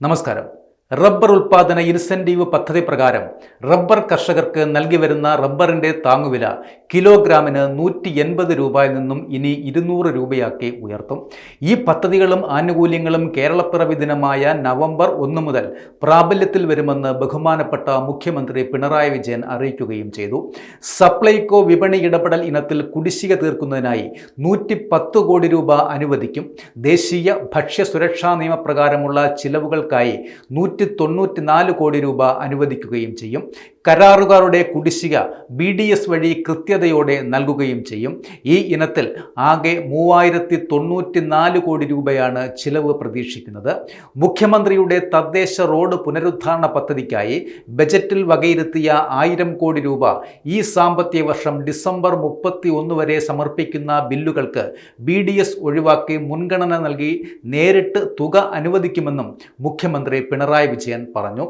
നമസ്കാരം റബ്ബർ ഉൽപാദന ഇൻസെന്റീവ് പദ്ധതി പ്രകാരം റബ്ബർ കർഷകർക്ക് നൽകി വരുന്ന റബ്ബറിന്റെ താങ്ങുവില കിലോഗ്രാമിന് നൂറ്റി എൺപത് രൂപയിൽ നിന്നും ഇനി ഇരുന്നൂറ് രൂപയാക്കി ഉയർത്തും. ഈ പദ്ധതികളും ആനുകൂല്യങ്ങളും കേരളപ്പിറവി ദിനമായ നവംബർ ഒന്ന് മുതൽ പ്രാബല്യത്തിൽ വരുമെന്ന് ബഹുമാനപ്പെട്ട മുഖ്യമന്ത്രി പിണറായി വിജയൻ അറിയിക്കുകയും ചെയ്തു. സപ്ലൈകോ വിപണി ഇടപെടൽ ഇനത്തിൽ കുടിശ്ശിക തീർക്കുന്നതിനായി നൂറ്റി കോടി രൂപ അനുവദിക്കും. ദേശീയ ഭക്ഷ്യ സുരക്ഷാ നിയമപ്രകാരമുള്ള ചിലവുകൾക്കായി നൂറ്റി തൊണ്ണൂറ്റിനാല് കോടി രൂപ അനുവദിക്കുകയും ചെയ്യും. കരാറുകാരുടെ കുടിശ്ശിക ബി ഡി എസ് വഴി കൃത്യതയോടെ നൽകുകയും ചെയ്യും. ഈ ഇനത്തിൽ ആകെ മൂവായിരത്തി തൊണ്ണൂറ്റി നാല് കോടി രൂപയാണ് ചിലവ് പ്രതീക്ഷിക്കുന്നത്. മുഖ്യമന്ത്രിയുടെ തദ്ദേശ റോഡ് പുനരുദ്ധാരണ പദ്ധതിക്കായി ബജറ്റിൽ വകയിരുത്തിയ ആയിരം കോടി രൂപ ഈ സാമ്പത്തിക വർഷം ഡിസംബർ മുപ്പത്തി ഒന്ന് വരെ സമർപ്പിക്കുന്ന ബില്ലുകൾക്ക് ബി ഡി എസ് ഒഴിവാക്കി മുൻഗണന നൽകി നേരിട്ട് തുക അനുവദിക്കുമെന്നും മുഖ്യമന്ത്രി വിജയൻ പറഞ്ഞു